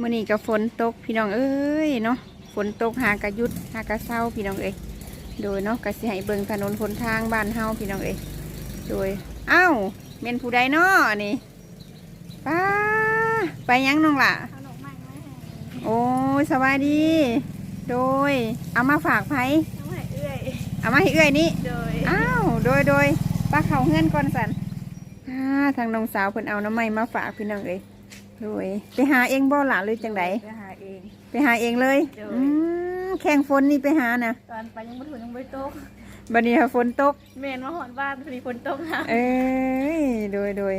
มื่อนี้ก็ฝนตกพี่น้องเอ้ยเนาะฝนตกหากระยุดหากระเศร้าพี่น้องเอ้ยโดยเนาะก็สิให้เบิ่งถนนคนทางบ้านเฮาพี่น้องเอ้ยโดยเอ้าเมนผู้ใดเนาะนี่ป้าไปยังน้องล่ะขนมใหม่ไม่แห้งโอ้ยสบายดี โดย เอามาฝากไผน้ำใหม่เอื้อยเอามาให้เอื้อยนี่โดยอ้าวโดยโดยป้าเขาเฮือนก่อนสันอ่าทางน้องสาวเพิ่นเอาน้ำไม้มาฝากพี่น้องเอ้ย โดยไปหาเองบ่หล่ะหรือจังไดไปหาเอง ไปหาเองเลยโดย อืมแข่งฝนนี่ไปหานะตอนไปยังไม่ถูกยังไม่ตกบัดนี้ฝนตกเมนมาหอนบ้านพอดีฝนตกนะ เอ้ยโดยโดย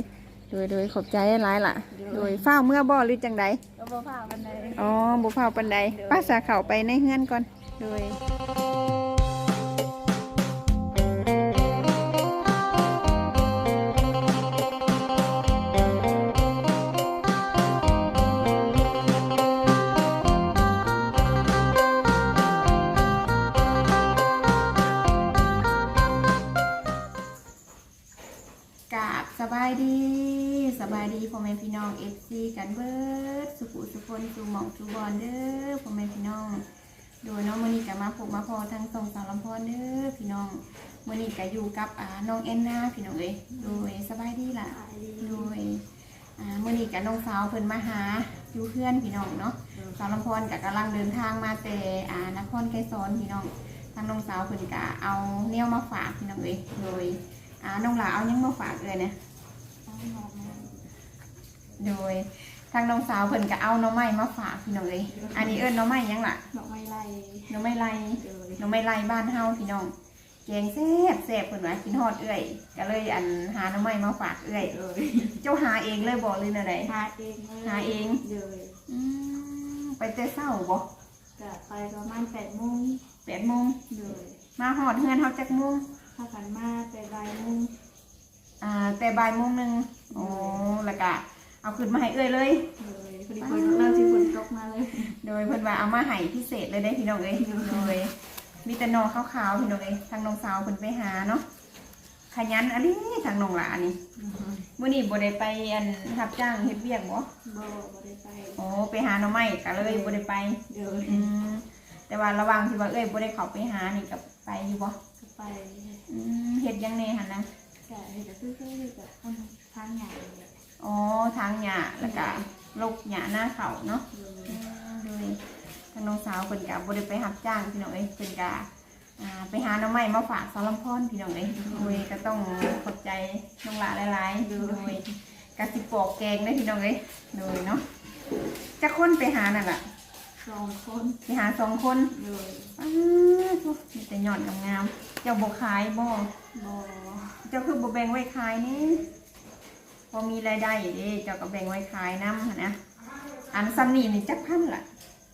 โดยโดยขอบใจหลายล่ะ โดยโดยฝ้าวเมื่อบ่หรือจังได ก็บ่ผ่าบันได อ๋อบุฝ้าวปันใดโดย ป้าสาเข่าไปในเฮือนก่อน โดย สบายดีสบายดีพ่อแม่พี่น้องเอฟซีกันเบิดสุขุสุคนสุหมองสุบอลเด้อพ่อแม่พี่น้องโดยน้องมอนี้ก็มาพบมาพอทั้งสองสาวลำพอนเด้อพี่น้องมอนี้ก็อยู่กับอ่าน้องแอนนาพี่น้องเอ้ยโดยสบายดีล่ะขายดีโดยอ่ามื่อนี้กับน้องสาวเพิ่นมาหาอยู่เพื่อนพี่น้องเนาะสาวลำพอนกับกำลังเดินทางมาแต่อ่านครไกรสอนพี่น้องทางน้องสาวเพิ่นก็เอาแนวมาฝากพี่น้องเอ้ยโดยอ่าน้องหลาเอาหยังมาฝากเลยเนี่ยต้องหอมนะ โดยทางน้องสาวเพิ่นก็เอาหน้องไม้มาฝากพี่น้องเอ้ยอันนี้เอิ้นหน้องไม้หยังล่ะดอกไม้ไล่หน้องไม้ไล่โดยหน้องไม้ไล่บ้านเฮาพี่น้องแกงแซ่บแซ่บเพิ่นว่ากินฮอดเอื้อยก็เลยอันหาหน้องไม้มาฝากเอื้อยโดยเจ้าหาเองเลยบ่หรือแนวใด หาเองลยหาเองโดยอืมไปแต่เช้าบ่จะไปประมาณแปดโมงแปดโมงโดยมาหอดเฮือนเฮาจักโมงถ้ากันมาแต่บ่ายโมง อ่าแต่บ่ายโมงหนึงโอ้แล้วก็เอาขึ้นมาให้เอื้อยเลยโดยพอดีฝนเริ่มที่ฝนตกมาเลยโดยเพิ่นว่าเอามาให้พิเศษเลยได้พี่น้องเอ้ยโดยมีแต่หนอขาวๆพี่น้องเอ้ยทางน้องสาวเพิ่นไปหาเนาะขยันอันนี้ทางน้องหลานี่มื้อนี้บ่ได้ไปอันรับจ้างเฮ็ดเวียกบ่บ่บ่ได้ไปโอ้ไปหาหน่อไม้ก็เลยบ่ได้ไปโดยอืมแต่ว่าระหว่างที่ว่าเอ้ยบ่ได้เข้าไปหานี่ก็ไปอยู่บ่ก็ไปอืมเฮ็ดหยังแน่หั่นนะ แกะจะซื้อซื้อแบบคนทางใหญ่เลยอ๋อทางหญ้าแล้วก็ลกหญ้าหน้าเขาเนาะเลยโดยทางน้องสาวเพิ่นก็บ่ได้ไปรับจ้างพี่น้องเอ้ยเพิ่นก็อ่าไปหาหน่อไม้มาฝากสาวลำพอนพี่น้องเอ้ยโดยก็ต้องขอบใจน้องหลาหลายๆโดยกะสิปอกแกงได้พี่น้องเอ้ยโดยเนาะจักคนไปหานั่นล่ะ สองคนไปหาสองคนเลย อ้าวมีแต่ยอดงามๆเจ้าบ่ขายบ่ บอเจ้าคือบ่แบ่งไว้ขายนี่พอมีรายได้เด้เจ้าก็แบ่งไว้ขายนำนะอันซัมนี่นี่จักพันล่ะ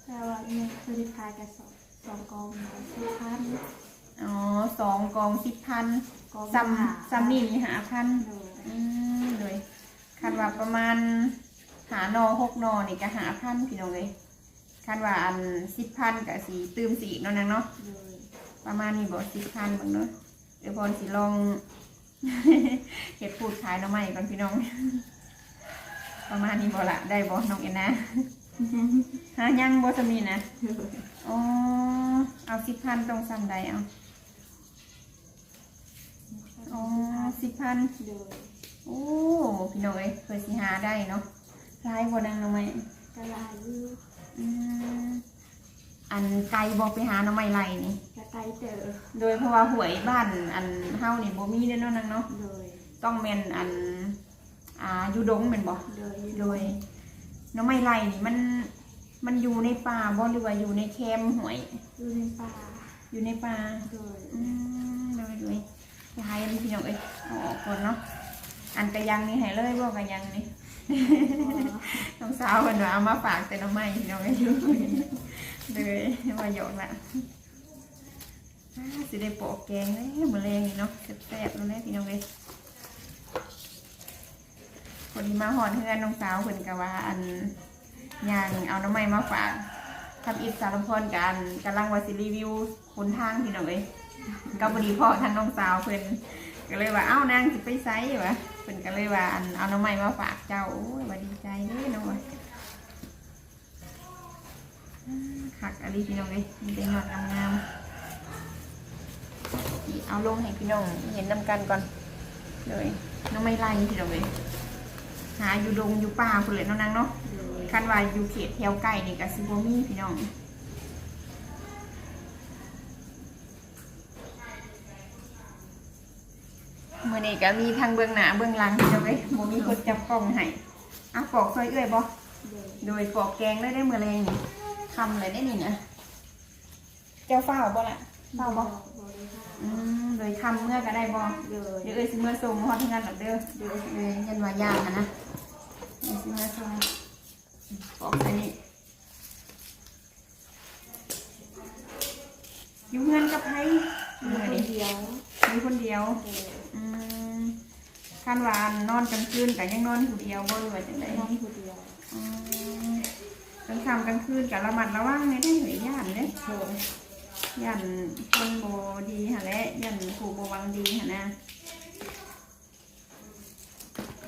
แต่ว่าเนี่ยคือขายกันสองสองกองสิบพันอ๋อสองกองสิบพันกองซัมหาซัมนี่มีหาพันเลยอืมเลยคันว่าประมาณหานอหกนอนี่ก็หาพันพี่น้องเลยคันว่าอันสิบพันกับสีตืมสีเนาะนางเนาะเลยประมาณนี้บอกสิบพันบางเนาะ เดี๋ยวพอสิลองเห็ดพูดขายหน้ำใหม่ก่อนพี่น้อง ประมาณนี้บอละได้บอน้องเอ็นนะฮะยังบอจะมีนะอ๋อเอาสิบพันตรงซ้ำใดเอาอ๋อสิบพันเลยโอ้พี่น้องเอ้ยเคยสิหาได้เนาะลายบนางหน้ำใหม่กระลายูอืมอันไกลบอกไปหาหน้ำใหม่ไรนี่กระ ไตเจอโดยเพราะว่าหวยบ้านอันเฮานี่บ่มีเด้อเนาะนางเนาะเลยต้องแม่นอันอ่าอยู่ดงแม่นบ่เลยโดยหน้ำไม้ไรนี่มันมันอยู่ในป่าบ่หรือว่าอยู่ในแคมป์หวย อยู่ในป่าอยู่ในป่าเลยอืมโดยโดยลายอันนี้พี่น้องเอ้ยเอาออกก่อนเนาะอันกระยังนี่ให้เลยบ่กระยังนี่น้องสาวเพิ่นว่าเอามาฝากแต่หน้ำไม้พี่น้องเอ้ยเลยว่าหยอกละอ่า สิได้ปอกแกงเลยมือแรงนี่เนาะแซ่บๆแล้วแหละพี่น้องเอ้ยคนที่มาหอนเพื่อนน้องสาวเพิ่นก็ว่าอันย่างเอาน้ำไม้มาฝากทำอิฐสารพรกันกำลังว่าสิรีวิวหนทางพี่น้องเอ้ยก็พอดีพ่อท่านน้องสาวเพิ่นก็เลยว่าเอ้านางสิไปไซวะเพิ่นก็เลยว่าอันเอาน้ำไม้มาฝากเจ้าโอ้ยว่าดีใจเด้น้องว่ะผักอะไรพี่น้องเลยมีแต่ยอดงามๆ เอาลงให้พี่น้องเห็นนำกันก่อนเลยน้องไม่ไล่พี่น้องเลยหาอยู่ดงอยู่ป่าคนเลยเนาะนางเนาะโดยคันว่าอยู่เขตแถวใกล้นี่ก็ซิบ่มีพี่น้องมื่อนี้ก็มีทางเบื้องหน้าเบื้องหลังพี่น้องเอ้ยบ่มีคนจับกล้องให้อะปอกซอยเอื้อยบ่โดยโดยปอกแกงได้ได้เมื่อแรงนี่ทำเลยได้นี่นะเจ้าเฝ้าบ่ล่ะ เฝ้าบ่โดยค่ะอืมโดยทำเมื่อก็ได้บ่โดยเดี๋ยวเอ้ยสิเมื่อส่งฮอดที่งานหรอกเด้อเดี๋ยวเอ้ยเอ้ยยันว่ายากอะนะเอ้ยสิเมื่อส่งปอกใส่นี่อยู่เงินกับไผมีเมื่อคนนี้เดียวมีคนเดียวโดยอืมคันว่านอนกลางคืนก็ยังนอนผู้เดียวบ่รู้ว่าจังได๋น้องคนเดียวอืมกลางค่ำกลางคืนก็ระมัดระวังในได้เหยย่านเด้โด ยย่านคนบ่ดีหั่นแหละย่านผู้บ่หวังดีหั่นนะ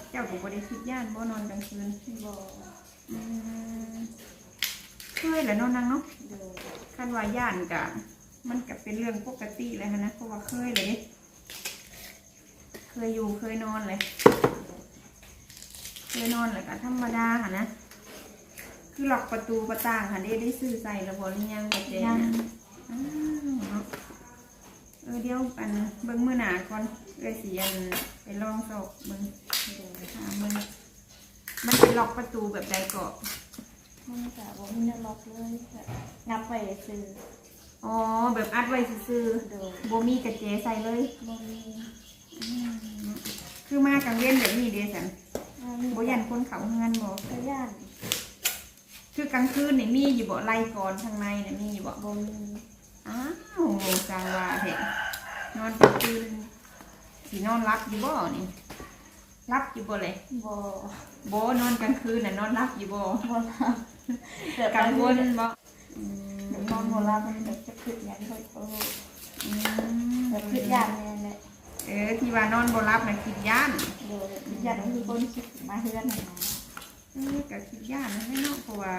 เจ้าก็บ่ได้คิดย่านบ่นอนกลางคืนบ่อืมเคยแหละเนาะนางเนาะโดยคันว่าย่านกะมันก็เป็นเรื่องปกติเลยหั้นนะเพราะว่าเคยเลยเด้เคยอยู่เคยนอนเลยเคยนอนเลยก็ธรรมดาค่ะนะ คือล็อกประตูประต่างค่ะได้ได้ซื้อใส่แล้วบหรือยังกับเจยังนะอ้าวเนาะ เออเดี๋ยวอันเบิ้งมือหนาก่อนเอ้ยสีอันไปลองสอบเบิ้งโดยหาเบิ้งมันเป็นล็อกประตูแบบใดก็มันจะบ่มีน้ำล็อกเลยแบบงับไปซื้ออ๋อแบบอัดไว้ซื่อโดยๆโบมีกระเจใส่เลยบ่มีอืมคือมากลางเว้นแบบนี้เดสันอ่ามีโบยันคนเขาเฮือนบ่กระย่านคือกลางคืนนี่มีอยู่บ่ไล่ก่อนข้างในนี่มีอยู่บ่บ่มี อ้าวจางว่าเถอะนอนกลางคืนสินอนรับอยู่บ่นี่รับอยู่บ่เลยบ่บ่นอนกลางคืนน่ะนอนรับอยู่บ่บ่รับแบบกังวลบ่อืแบบมนอนบ่รับมันแบบจะขึ้นอย่างค่อยโอ้อืมแบบขึ้นย่านแน่แหละเออที่ว่านอนบ่รับน่ะคิดย่านโดยขึ้นย่านก็คือคนคิดมาเฮือนน่ะนะเออก็คิดย่านนั่นแหละเนาะเพราะว่า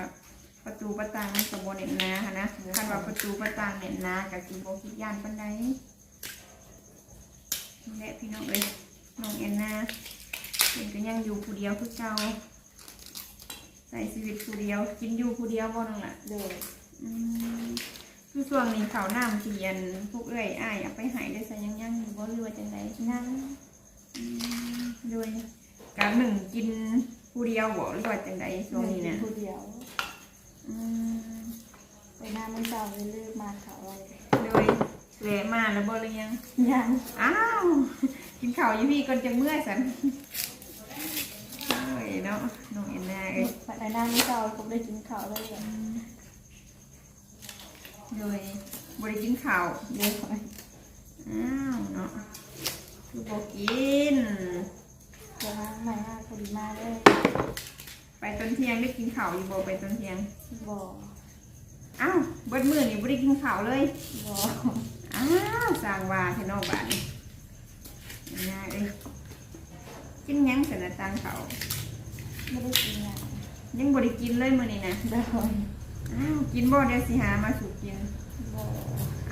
ประตูประต่างมันก็บ่แน่นหนาหันนะคันว่าประตูประต่างแน่นหนาก็สิบ่คิดย่านปานใดนี่แหละพี่น้องเอ้ยน้องแอนนาเพิ่นก็ยังอยู่ผู้เดียวคือเก่าใช้ชีวิตผู้เดียว กินอยู่ผู้เดียวบ่นั่นล่ะโดยอืมคือช่วงนี้ข้าวน้ำที่อันพวกเอ้ยอ้ายเอาไปให้ได้ใส่ยังยังอยู่บ่หรือว่าจังไดนั่งอืมด้วยการหนึ่งกินผู้เดียวบ่หรือว่าจังไดช่วงนี้เนี่ยผู้เดียวอืม ไปหน้ามันเศร้าเลยลืมมาเขาไว้เลยแหลมาแล้วบ่หรือยัง ยังอ้าว กินข้าวอยู่พี่ก่อนจะเมื่อยสันโอ้ยเนาะน้องเอ็นนาเอ้ยไปหน้ามันเศร้าผมได้กินข้าวเลยแบบเลยบ่ได้กินข้าวเดี๋ยวไปอ้าวเนาะคือบ่กินเดี๋ยวมาใหม่มากพอดีมากเลยไป ตอนเที่ยงได้กินข้าวอยู่บ่ไปตอนเที่ยงบ่อ้าวเบิดมื้อนี่บ่ได้กินข้าวเลยบ่อ้าวสร้างว่าแค่นอกบ้านนี่เอ็นนาเอ้ยกินหยังสนะตังเขาวไม่ได้กินอะยังบ่ได้กินเลยมื้อนี้นะเดี๋ยวอ้าวกินบ่เดี๋ยวสิหามาสู่กินบ่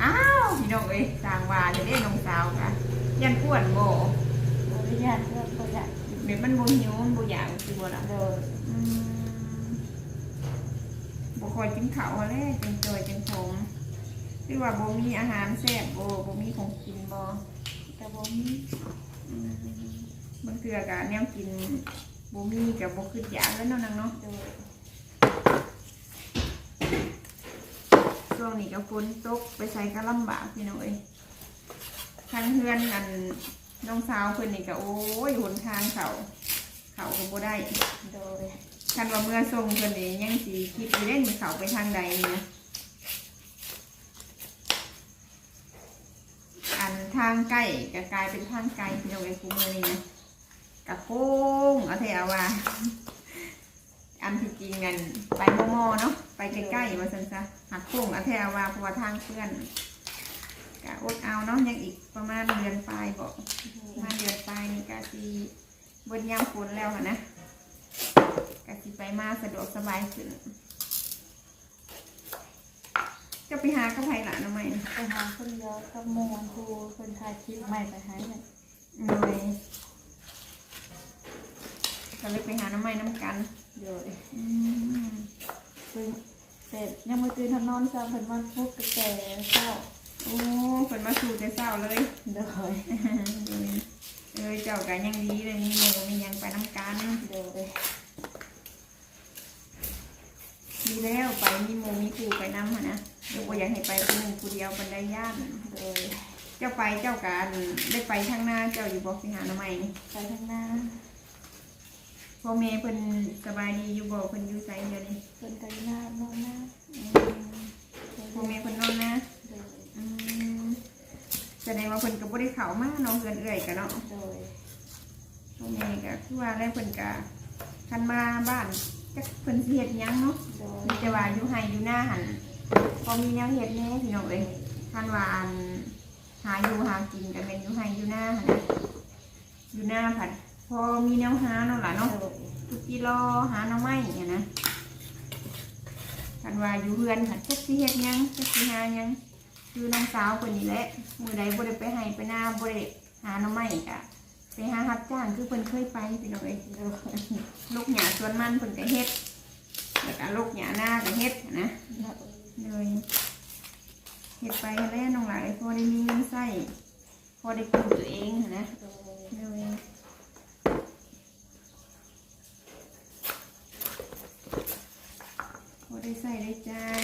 อ้าวพี่น้องเอ้ยสร้างว่าจะได้น้องสาวกันยันป้วนบ่บ่ได้ยานเพื่อนบ่อยากกินเดี๋ยวมันบ่หิวมันบ่อยากสิบ่ล่ะโดยอืมบ่ค่อยกินข้าวหั้นแหละจังจอยจังผมหรือว่าบ่มีอาหารแซ่บบ่บ่มีของกินบ่แต่บ่มีอืมบางเทื่อก็แนวกินบ่มีก็บ่คืออยากแล้วเนาะนางเนาะโดยช่วงนี้ก็ฝนตกไปใส่ก็ลำบากพี่น้องเอ้ยทางเฮือนอัน น้องสาวเพิ่นนี่ก็โอ้ยหนทางเขาเขาก็บ่ได้โดยคันว่าเมื่อส่งเพิ่นนี่ยังสิคิดอยู่ได้นี่เขาไปทางใดนี่นะอันทางใกล้ก็กลายเป็นทางไกลพี่น้องเอ้ยกูมือนี่นะกะโค้งเอาเถอะว่า อันที่จริงกันไปมอมอเนาะไปใกล้ๆมาสันซะหักโค้งเอาเถอะว่าเพราะว่าทางเพื่อน กะอดเอาเนาะยังอีกประมาณเดือนปลายบอกประมาณเดือนปลายนี่กะสีบนยามฝนแล้วค่ะนะกะสิไปมาสะดวกสบายขึ้นจะไปหากับไผหลานทำไมนะไปหาคนเดียวกับโมงครูคนถ่ายคลิปใหม่ไปหาเนี่ยเลยก็เลยไปหาน้ำไม้น้ำกันเดี๋ยวอืมตื่นเสร็จยังไม่ตื่นทำนอนซ้ำเพิ่นวันพุธกับแก่เช้า โอ้คนมาสู่แต่เศร้าเลยเดี๋ยวเลยเออเจ้ากันยังดีเลยมีโมมีหยังไปน้ำกันเดี๋ยวเลยดีแล้วไปมีโมมีครูไปน้ำหนนะเดี๋ยวก็อยากให้ไปคนหนึ่งคนเดียวบันไดย่านเดี๋ยวเจ้าไปเจ้าการได้ไปทางหน้าเจ้าอยู่บอกสิหาน้ำไม้นี่ไปข้างหน้าพ่อแม่เพิ่นสบายดีอยู่บอกเพิ่นอยู่ไสเดียวนี้เพิ่นกันหน้านอนหน้าอืมพ่อแม่เพิ่นนอนนะเดี๋ยวอืม แสดงว่าเพิ่นก็บ่ได้เข้ามาเน้องเกินเอื่อยกันเนาะเดี๋ยวพ่อแม่ก็คือว่าแล้วเพิ่นก็คันมาบ้านจักเพิ่นสิเฮ็ดหยังเนาะเดี๋ยวมีแต่ว่าอยู่ไห้อยู่หน้าหันพอมีแนวเฮ็ดแน่พี่น้องเอ้ยคันว่าอันหาอยู่หากินก็เป็นอยู่ไห้อยู่หน้าหันนะอยู่หน้าผัดพอมีแนวหาเนาะล่ะเนาะเดี๋ยวทุกกิโลหาหน่อไม้เนี่ยนะคันว่าอยู่เฮือนผัดจักสิเฮ็ดหยังจักสิหาหยัง คือน้องสาวคนนี้แหละมือใดบ่ได้ไปให้ไปหน้าบ่ได้หาหน่อไม้ก็ไปหารับจ้างคือเพิ่นเคยไปพี่น้องเอ้ยลูกหยาสวนมันเพิ่นก็เฮ็ดแล้วก็ลูกหยาหน้าก็เฮ็ดนะเลยเฮ็ดไปแล้วน้องหลายพอได้มีเงินใช้พอได้กินตัวเองนะเลยพอได้ใส่ได้ใจาย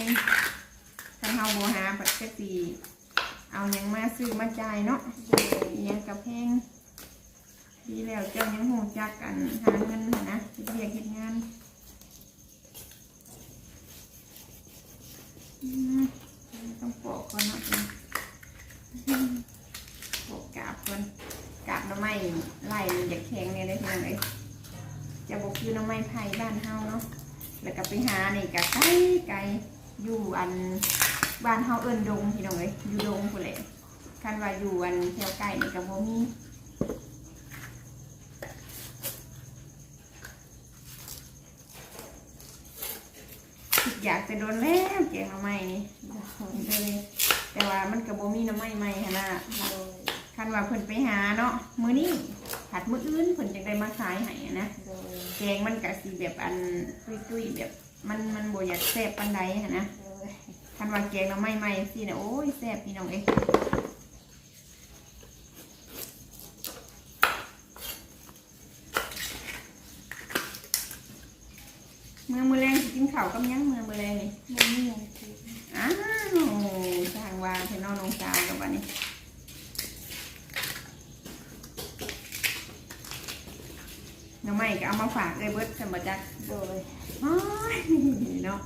ถ้าเฮาบ่หา ปัจจัยสีเอาหยังมาซื้อมาจ่ายเนาะยังกับแพงดีแล้วเจ้ายังหูจักกันหาเงินมันนะเรียกเฮ็ดงานต้องปอกก่อนเนาะปอกกาบก่อนกาบน้ำไม้ไล่อยากแข็งเนี่ยได้เพียงไรจะบอกคือน้ำไม้ไผ่บ้านเฮาเนาะแล้วก็ไปหานี่กะไกลไกลอยู่อัน บ้านเฮาเอิ้นดงพี่น้องเอ้ยอยู่ดงพุ่นแหละคันว่าอยู่อันแถวไก่นี่กับโมมีคิดอยากจะโดนแล้วแกงหน้ำไม้นี่เลยแต่ว่ามันกับโมมีหน้ำไม้ใหม่ขนาดคันว่าเพิ่นไปหาเนาะมื้อนี้ผัดมื้ออื่นเพิ่นจะได้มาขายให้อะนะแกงมันกะสีแบบอันตุ้ยๆแบบมันมันบ่อยากแซ่บปานใดหั้นนะ คันว่าแกงหน้ำไม้ใหม่สินะโอ้ยแซ่บพี่น้องเอ้ยเมื่อมือแรงสิกินข้าวกับหยังเมื่อมือแรงนี่มันนี่ยังคืออ้าวทางว่าเทนอนลงสาวกับวันนี้น้องใหม่ก็เอามาฝากเลยเบิร์ดสมบัจักโดยโอ้ยเนาะ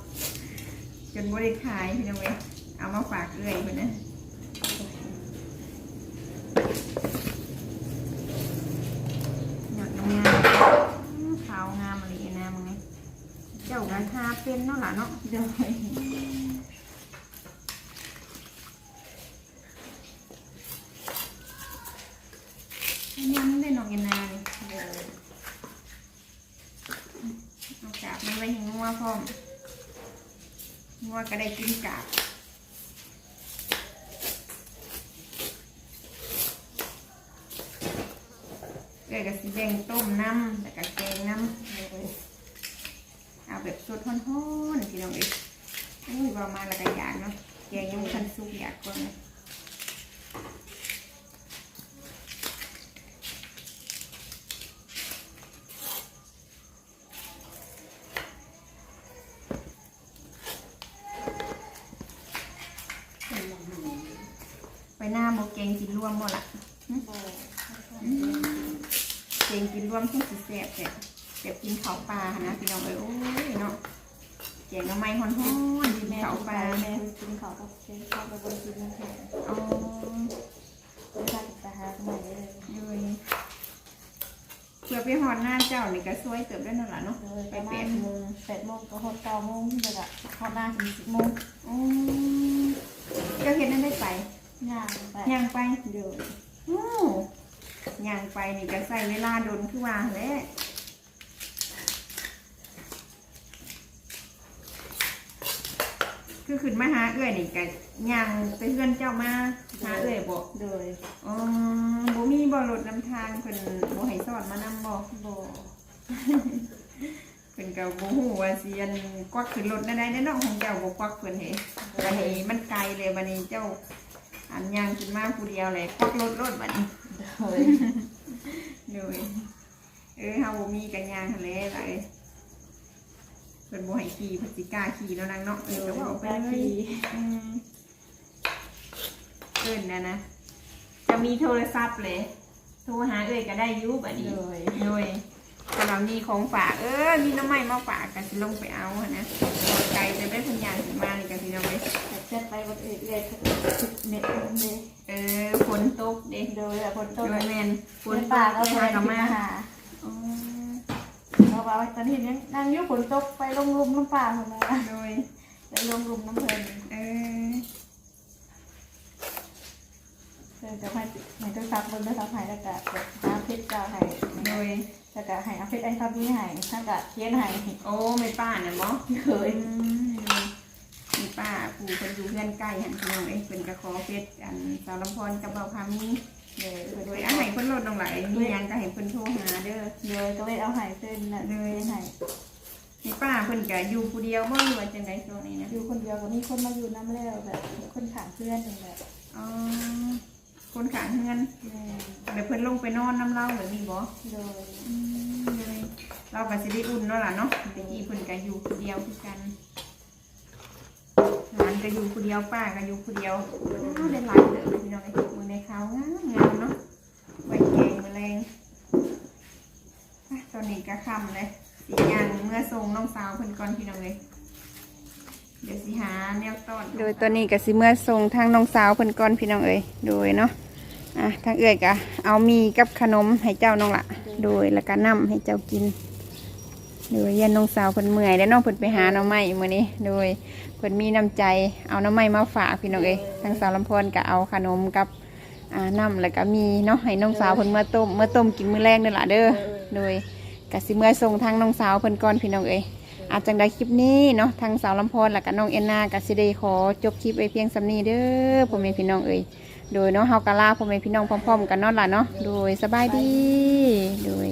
จนบริขายพี่น้องเว้ยเอามาฝากเอื้อยคนนะหยอดงามขาวงามอะไรนะมึงไงเจ้ากระทาเป็นเนาะล่ะเนาะเดี๋ยวงได้นองกันนาน โดย เอากาบมันไว้ให้งัวพร้อมงัว ก็ได้กินกาบเกลือกับสีแดงต้มน้ำแล้วก็แกงน้ำเอาแบบสดฮ้อนๆพี่น้องเอ้ยอุ้ยว่ามาและก็อยากเนาะแกงยังบ่ทันสุกอยากก่อนเลยไปหน้าโมแกงกินรวม บ่งกินรวมที่สิแซ่บแต่แบบกินเขาปลานะพี่น้องเอ้ยโอ้ยเนาะแกงหน้ำไม้ฮ้อนกินแม่ข้าปลาแม่กินเข้าวกับเขาวกับนกินนั่นแหละอ๋อไปทานไปหาใหม่เลยเลยเพื่อไปหอดหน้าเจ้านี่ก็ช่วยเติบได้นั่นแหละเนาะไปแปดโมงแปดโมงก็หกเก้าโมงเดี๋ยวละเข้าหน้าถึงสิบโมงอืมเจ้าเห็นนั่นได้ไปย่างไปย่างไปเดี๋ยว อ้ย่างไปนี่ก็ใส่เวลาโดนคือว่าแหละคือขึ้นมาหาเอื้อยนี่ก็ย่างไปเพื่อนเจ้ามาหาเอื้อยบ่โดยอ๋อบ่มีบ่รถนำทางเพิ่นบ่ให้สอนมานำบ่บ่เพิ่นก็บ่ฮู้ว่าสิอันกวักขึ้นรถได้ได้เนาะของเจ้าบ่กวักเพิ่นเให้บัดนี้มันไกลเลยบัดนี้เจ้า อันย่างขึ้นมาผู้เดียวเลยกวักรถรถบัดนี้โดยเลยเออเฮาบ่มีกันย่างทะเลล่ะเอ้ยเพิ่นบ่ให้ขี่เพิ่นสิกล้าขี่เนาะนางเนาะเอโดอยก็บอกไปแป้เลยทีอืมเอิ้นนะนะจะมีโทรศัพท์เลยโทรหาเอ้ยก็ได้อยุบอันนี้โดยโดยสำหรับมีของฝากเออมีน้ำไม้มาฝากกันสิลงไปเอาหั้นนะไกลจะได้พันยางถึงมานี่กันสิเราไปแต่ เช็ดไปวันอื่นเลยเน็ตเลยเออฝนตกเด็กโดยแต่คนโดต้นยแมนฝนป่าก็ไปไปหากับมามาหาอ๋อเราะว่าตอนนี้ยังนั่งยู่ฝนตกไปลงรุมน้ำป่าหมดแล้วโดยไปลงรุมน้ำเพลินเออเพิ่นจะให้ให้ตัวซักบนด้วซักให้แล้วก็หาเพชรกาวให้โดยแล้วก็ให้เอาเพชรไอ้ทับนี้ให้ถ้าก็เขียนให้โอ้ไม่ป้าเนี่ยบอเคย ป้าปู่คนอยู่เพื่อนใกล้หันพี่น้องเอ้ยเป็นกระคอเพชรอันสาวลำพรกับเบาพามีเลยโดยอาหารเพิ่นลดลงไหลายมีหยังก็ให้เพิ่นโทรหาเด้อเลยก็เลยเอาให้เส้นน่ะเลยให้มีป้าเพิ่นก็อยู่ผู้เดียวบ่หรือว่าจังไดช่วงนี้นะอยู่คนเดียวก็มีคนมาอยู่น้ำแล้วแบบคนขางเพื่อนนี่แหละอ๋อคนขางเฮือนแม่แบบเพิ่นลงไปนอนน้ำเล่าแบบนี้บ่โดย อืมเลยเราก็สิได้อุ่นเนาะล่ะเนาะแต่กี้เพิ่นก็อยู่ผู้เดียวคือกันหลาน ก็อยู่ผู้เดียวป้าก็อยู่ผู้เดียวอ้าวได้หลายเด้อพี่น้องไอ้มือในเขางามงามเนาะไว้แกงแมลงอะตอนนี้ก็คำเลยสิย่างเมื่อส่งน้องสาวเพิ่นก่อนพี่น้องเลยเดี๋ยวสิหาแนวต้นโดยตอนนี้ก็สิเมื่อส่งทางน้องสาวเพิ่นก่อนพี่น้องเอ้ยโดยเนาะอะทางเอื้ยก็เอามีกับขนมให้เจ้าน้องละโดยแล้วก็น้ำให้เจ้ากิน โดยยันน้องสาวเพิ่นเมื่อยแล้วน้องเพิ่นไปหาน้องไม้มื้อนี้ โดยเพิ่นมีน้ำใจเอาน้องไม้มาฝากพี่น้องเอ้ยทางสาวลำพรก็เอาขนมกับอ่าน้ำแล้วก็มีเนาะให้น้องสาวเพิ่นเมื่อต้มเมื่อต้มกินมื้อแรกนี่ล่ะเด้อโดยก็สิเมื่อส่งทางน้องสาวเพิ่นก่อนพี่น้องเอ้ยอาจจังได้คลิปนี้เนาะทางสาวลำพรแล้วก็น้องเอ็นนาก็สิได้ขอจบคลิปไว้เพียงสำนี้เด้อพ่อแม่พี่น้องเอ้ยโดยเนาะเฮากะลาพ่อแม่พี่น้องพร้อมๆ กันเนาะล่ะเนาะโดยสบายดีโดย